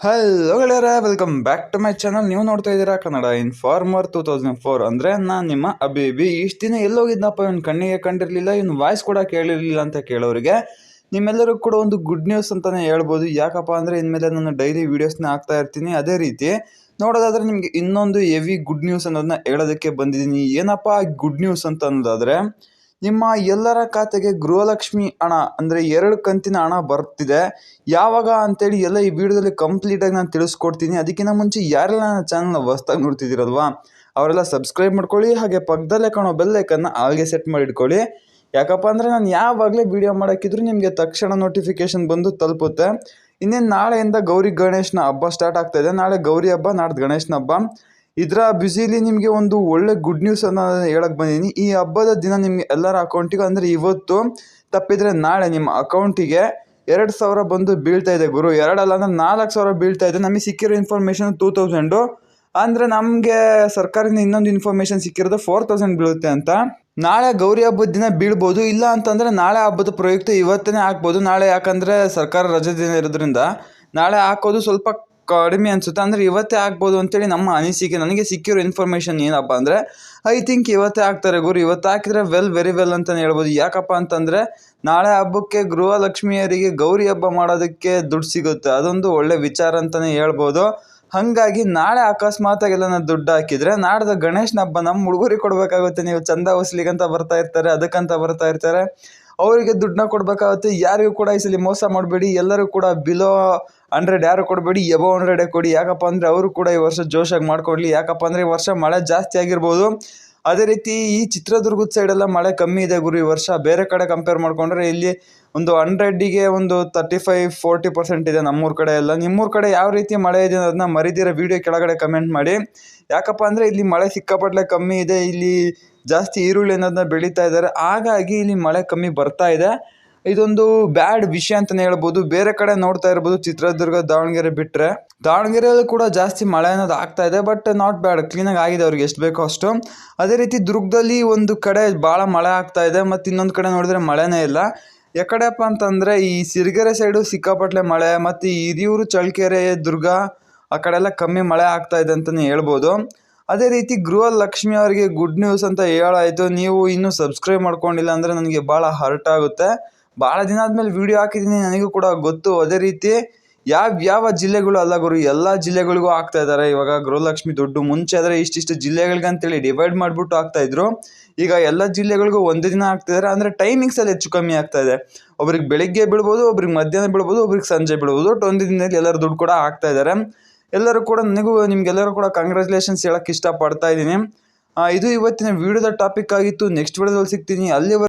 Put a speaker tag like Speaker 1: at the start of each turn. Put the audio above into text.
Speaker 1: Hello ಗೆಳೆಯರ welcome back to my channel ನೀವು ನೋಡ್ತಾ ಇದ್ದೀರಾ Kannada informer two thousand four ಅಂದರೆ ನಾನು ನಿಮ್ಮ ಅಬಿಬಿ. ಇಷ್ಟು ದಿನ ಎಲ್ಲೋಗಿದ್ದಪ್ಪ ಇವ್ನು ಕಣ್ಣಿಗೆ ಕಂಡಿರಲಿಲ್ಲ, ಇವ್ನು ವಾಯ್ಸ್ ಕೂಡ ಕೇಳಿರಲಿಲ್ಲ ಅಂತ ಕೇಳೋರಿಗೆ. ನಿಮ್ಮೆಲ್ಲರೂ ಕೂಡ ಒಂದು ಗುಡ್ ನ್ಯೂಸ್ ಅಂತಲೇ ಹೇಳ್ಬೋದು. ಯಾಕಪ್ಪ ಅಂದರೆ ಇನ್ಮೇಲೆ ನಾನು ಡೈಲಿ ವೀಡಿಯೋಸ್ನ ಹಾಕ್ತಾ ಇರ್ತೀನಿ. ಅದೇ ರೀತಿ, ನೋಡೋದಾದರೆ ನಿಮಗೆ ಇನ್ನೊಂದು ಹೆವಿ ಗುಡ್ ನ್ಯೂಸ್ ಅನ್ನೋದನ್ನ ಹೇಳೋದಕ್ಕೆ ಬಂದಿದ್ದೀನಿ. ಏನಪ್ಪ ಗುಡ್ ನ್ಯೂಸ್ ಅಂತ ಅನ್ನೋದಾದರೆ ನಿಮ್ಮ ಎಲ್ಲರ ಖಾತೆಗೆ ಗೃಹಲಕ್ಷ್ಮಿ ಹಣ, ಅಂದರೆ ಎರಡು ಕಂತಿನ ಹಣ ಬರ್ತಿದೆ. ಯಾವಾಗ ಅಂತೇಳಿ ಎಲ್ಲ ಈ ವಿಡಿಯೋದಲ್ಲಿ ಕಂಪ್ಲೀಟಾಗಿ ನಾನು ತಿಳಿಸ್ಕೊಡ್ತೀನಿ. ಅದಕ್ಕಿಂತ ಮುಂಚೆ ಯಾರೆಲ್ಲ ನನ್ನ ಚಾನಲ್ನ ಹೊಸ್ದಾಗಿ ನೋಡ್ತಿದ್ದೀರಲ್ವಾ, ಅವರೆಲ್ಲ ಸಬ್ಸ್ಕ್ರೈಬ್ ಮಾಡ್ಕೊಳ್ಳಿ, ಹಾಗೆ ಪಕ್ಕದಲ್ಲೇ ಕಾಣೋ ಬೆಲ್ಲೈಕನ್ನ ಹಾಗೆ ಸೆಟ್ ಮಾಡಿ ಇಟ್ಕೊಳ್ಳಿ. ಯಾಕಪ್ಪ ಅಂದರೆ ನಾನು ಯಾವಾಗಲೇ ವಿಡಿಯೋ ಮಾಡೋಕ್ಕಿದ್ರು ನಿಮಗೆ ತಕ್ಷಣ ನೋಟಿಫಿಕೇಶನ್ ಬಂದು ತಲುಪುತ್ತೆ. ಇನ್ನೇನು ನಾಳೆಯಿಂದ ಗೌರಿ ಗಣೇಶನ ಹಬ್ಬ ಸ್ಟಾರ್ಟ್ ಆಗ್ತಾಯಿದೆ ನಾಳೆ ಗೌರಿ ಹಬ್ಬ, ನಾಡ್ದು ಗಣೇಶನ ಹಬ್ಬ. ಇದರ ಬ್ಯುಸಿಲಿ ನಿಮಗೆ ಒಂದು ಒಳ್ಳೆ ಗುಡ್ ನ್ಯೂಸ್ ಅನ್ನ ಹೇಳಕ್ ಬಂದಿದ್ದೀನಿ ಈ ಹಬ್ಬದ ದಿನ ನಿಮಗೆ ಎಲ್ಲರ ಅಕೌಂಟಿಗೂ ಅಂದರೆ ಇವತ್ತು ತಪ್ಪಿದ್ರೆ ನಾಳೆ ನಿಮ್ಮ ಅಕೌಂಟಿಗೆ ಎರಡು ಸಾವಿರ ಬಂದು ಬೀಳ್ತಾ ಇದೆ ಗುರು. ಎರಡಲ್ಲ ಅಂದ್ರೆ ನಾಲ್ಕು ಸಾವಿರ ಬೀಳ್ತಾ ಇದೆ. ನಮಗೆ ಸಿಕ್ಕಿರೋ ಇನ್ಫಾರ್ಮೇಷನ್ ಟೂ ತೌಸಂಡು ಅಂದರೆ ನಮಗೆ ಸರ್ಕಾರದಿಂದ ಇನ್ನೊಂದು ಇನ್ಫಾರ್ಮೇಷನ್ ಸಿಕ್ಕಿರೋದು ಫೋರ್ ತೌಸಂಡ್ ಬೀಳುತ್ತೆ ಅಂತ. ನಾಳೆ ಗೌರಿ ಹಬ್ಬದ ದಿನ ಬೀಳ್ಬೋದು. ಇಲ್ಲ ಅಂತಂದರೆ ನಾಳೆ ಹಬ್ಬದ ಪ್ರಯುಕ್ತ ಇವತ್ತೇ ಹಾಕ್ಬೋದು. ನಾಳೆ ಯಾಕಂದರೆ ಸರ್ಕಾರ ರಜೆ ದಿನ ಇರೋದ್ರಿಂದ ನಾಳೆ ಹಾಕೋದು ಸ್ವಲ್ಪ ಕಡಿಮೆ ಅನಿಸುತ್ತೆ. ಅಂದರೆ ಇವತ್ತೇ ಆಗ್ಬೋದು ಅಂತೇಳಿ ನಮ್ಮ ಅನಿಸಿಕೆ, ನನಗೆ ಸಿಕ್ಕಿರೋ ಇನ್ಫಾರ್ಮೇಷನ್ ಏನಪ್ಪ ಅಂದರೆ ಐ ಥಿಂಕ್ ಇವತ್ತೇ ಆಗ್ತಾರೆ ಗುರು. ಇವತ್ತು ಹಾಕಿದ್ರೆ ವೆಲ್ ವೆರಿ ವೆಲ್ ಅಂತಲೇ ಹೇಳ್ಬೋದು. ಯಾಕಪ್ಪ ಅಂತಂದರೆ, ನಾಳೆ ಹಬ್ಬಕ್ಕೆ ಗೃಹಲಕ್ಷ್ಮಿಯರಿಗೆ ಗೌರಿ ಹಬ್ಬ ಮಾಡೋದಕ್ಕೆ ದುಡ್ಡು ಸಿಗುತ್ತೆ. ಅದೊಂದು ಒಳ್ಳೆ ವಿಚಾರ ಅಂತಲೇ ಹೇಳ್ಬೋದು. ಹಾಗಾಗಿ ನಾಳೆ ಅಕಸ್ಮಾತಾಗಿ ನಾನು ದುಡ್ಡು ಹಾಕಿದರೆ, ನಾಡ್ದು ಗಣೇಶನ ಹಬ್ಬ ನಮ್ಮ ಹುಡುಗರಿಗೆ ಕೊಡಬೇಕಾಗುತ್ತೆ. ನೀವು ಚಂದ ವಸೂಲಿಗಂತ ಬರ್ತಾ ಇರ್ತಾರೆ, ಅದಕ್ಕಂತ ಬರ್ತಾ ಇರ್ತಾರೆ. ಅವರಿಗೆ ದುಡ್ಡನ್ನ ಕೊಡಬೇಕಾಗುತ್ತೆ, ಯಾರಿಗೂ ಕೂಡ ಈ ಸಲ ಮೋಸ ಮಾಡಬೇಡಿ, ಎಲ್ಲರೂ ಕೂಡ ಬಿಲೋ ಹಂಡ್ರೆಡ್ ಯಾರು ಕೊಡಬೇಡಿ ಎಬೋ ಹಂಡ್ರೆಡೇ ಕೊಡಿ. ಯಾಕಪ್ಪ ಅಂದರೆ ಅವರು ಕೂಡ ಈ ವರ್ಷ ಜೋಶಾಗಿ ಮಾಡ್ಕೊಡ್ಲಿ. ಯಾಕಪ್ಪ ಅಂದರೆ ಈ ವರ್ಷ ಮಳೆ ಜಾಸ್ತಿ ಆಗಿರ್ಬೋದು. ಅದೇ ರೀತಿ ಈ ಚಿತ್ರದುರ್ಗದ ಸೈಡೆಲ್ಲ ಮಳೆ ಕಮ್ಮಿ ಇದೆ ಗುರು. ಈ ವರ್ಷ ಬೇರೆ ಕಡೆ ಕಂಪೇರ್ ಮಾಡಿಕೊಂಡ್ರೆ ಇಲ್ಲಿ ಒಂದು ಹಂಡ್ರೆಡ್ಡಿಗೆ ಒಂದು ತರ್ಟಿ ಫೈವ್ ಫೋರ್ಟಿ ಪರ್ಸೆಂಟ್ ಇದೆ ನಮ್ಮೂರ ಕಡೆ ಎಲ್ಲ. ನಿಮ್ಮೂರ ಕಡೆ ಯಾವ ರೀತಿ ಮಳೆ ಇದೆ ಅನ್ನೋದನ್ನ ಮರಿದಿರೋ ವಿಡಿಯೋ ಕೆಳಗಡೆ ಕಮೆಂಟ್ ಮಾಡಿ. ಯಾಕಪ್ಪ ಅಂದರೆ ಇಲ್ಲಿ ಮಳೆ ಸಿಕ್ಕಾಪಟ್ಟಲೆ ಕಮ್ಮಿ ಇದೆ, ಇಲ್ಲಿ ಜಾಸ್ತಿ ಈರುಳ್ಳಿ ಅನ್ನೋದನ್ನ ಬೆಳೀತಾ ಇದ್ದಾರೆ. ಹಾಗಾಗಿ ಇಲ್ಲಿ ಮಳೆ ಕಮ್ಮಿ ಬರ್ತಾ ಇದೆ. ಇದೊಂದು ಬ್ಯಾಡ್ ವಿಷಯ ಅಂತಲೇ ಹೇಳ್ಬೋದು. ಬೇರೆ ಕಡೆ ನೋಡ್ತಾ ಇರ್ಬೋದು ಚಿತ್ರದುರ್ಗ, ದಾವಣಗೆರೆ ಬಿಟ್ಟರೆ ದಾವಣಗೆರೆಯಲ್ಲೂ ಕೂಡ ಜಾಸ್ತಿ ಮಳೆ ಅನ್ನೋದು ಆಗ್ತಾ ಇದೆ ಬಟ್ ನಾಟ್ ಬ್ಯಾಡ್ ಕ್ಲೀನಾಗಿ ಆಗಿದೆ ಅವ್ರಿಗೆ ಎಷ್ಟು ಬೇಕೋ ಅಷ್ಟು. ಅದೇ ರೀತಿ ದುರ್ಗದಲ್ಲಿ ಒಂದು ಕಡೆ ಭಾಳ ಮಳೆ ಆಗ್ತಾ ಇದೆ, ಮತ್ತು ಇನ್ನೊಂದು ಕಡೆ ನೋಡಿದ್ರೆ ಮಳೆನೇ ಇಲ್ಲ. ಯಾಕಡೆಪ್ಪ ಅಂತಂದರೆ ಈ ಸಿರಿಗೆರೆ ಸೈಡು ಸಿಕ್ಕಾಪಟ್ಲೆ ಮಳೆ, ಮತ್ತು ಹಿರಿಯೂರು, ಚಳ್ಳಕೆರೆ, ದುರ್ಗ ಆ ಕಡೆ ಎಲ್ಲ ಕಮ್ಮಿ ಮಳೆ ಆಗ್ತಾ ಇದೆ ಅಂತಲೇ ಹೇಳ್ಬೋದು. ಅದೇ ರೀತಿ ಗೃಹಲಕ್ಷ್ಮಿ ಅವರಿಗೆ ಗುಡ್ ನ್ಯೂಸ್ ಅಂತ ಹೇಳಾಯಿತು. ನೀವು ಇನ್ನೂ ಸಬ್ಸ್ಕ್ರೈಬ್ ಮಾಡ್ಕೊಂಡಿಲ್ಲ ಅಂದರೆ ನನಗೆ ಭಾಳ ಹರ್ಟ್ ಆಗುತ್ತೆ. ಭಾಳ ದಿನ ಆದಮೇಲೆ ವಿಡಿಯೋ ಹಾಕಿದ್ದೀನಿ ನನಗೂ ಕೂಡ ಗೊತ್ತು. ಅದೇ ರೀತಿ ಯಾವ ಯಾವ ಜಿಲ್ಲೆಗಳು ಅಲ್ಲ ಗುರು, ಎಲ್ಲ ಜಿಲ್ಲೆಗಳಿಗೂ ಆಗ್ತಾ ಇದ್ದಾರೆ ಇವಾಗ ಗೃಹಲಕ್ಷ್ಮಿ ದುಡ್ಡು ಮುಂಚೆ ಆದರೆ ಇಷ್ಟಿಷ್ಟು ಜಿಲ್ಲೆಗಳಿಗೆ ಅಂತೇಳಿ ಡಿವೈಡ್ ಮಾಡಿಬಿಟ್ಟು ಆಗ್ತಾ ಇದ್ರು. ಈಗ ಎಲ್ಲ ಜಿಲ್ಲೆಗಳಿಗೂ ಒಂದೇ ದಿನ ಆಗ್ತಿದ್ದಾರೆ ಅಂದರೆ ಟೈಮಿಂಗ್ಸಲ್ಲಿ ಹೆಚ್ಚು ಕಮ್ಮಿ ಆಗ್ತಾ ಇದೆ. ಒಬ್ರಿಗೆ ಬೆಳಿಗ್ಗೆ ಬೀಳ್ಬೋದು ಒಬ್ರಿಗೆ ಮಧ್ಯಾಹ್ನ ಬೀಳ್ಬೋದು ಒಬ್ರಿಗೆ ಸಂಜೆ ಬೀಳ್ಬೋದು ಒಂದು ದಿನದಲ್ಲಿ ಎಲ್ಲರೂ ದುಡ್ಡು ಕೂಡ ಆಗ್ತಾ ಇದ್ದಾರೆ ಎಲ್ಲರೂ ಕೂಡ ನನಗೂ, ನಿಮ್ಗೆಲ್ಲರೂ ಕೂಡ ಕಂಗ್ರ್ಯಾಚುಲೇಷನ್ಸ್ ಹೇಳಕ್ಕೆ ಇಷ್ಟಪಡ್ತಾ ಇದ್ದೀನಿ. ಇದು ಇವತ್ತಿನ ವಿಡಿಯೋದ ಟಾಪಿಕ್ ಆಗಿತ್ತು. ನೆಕ್ಸ್ಟ್ ವಿಡಿಯೋದಲ್ಲಿ ಸಿಗ್ತೀನಿ. ಅಲ್ಲಿವರೆಗೆ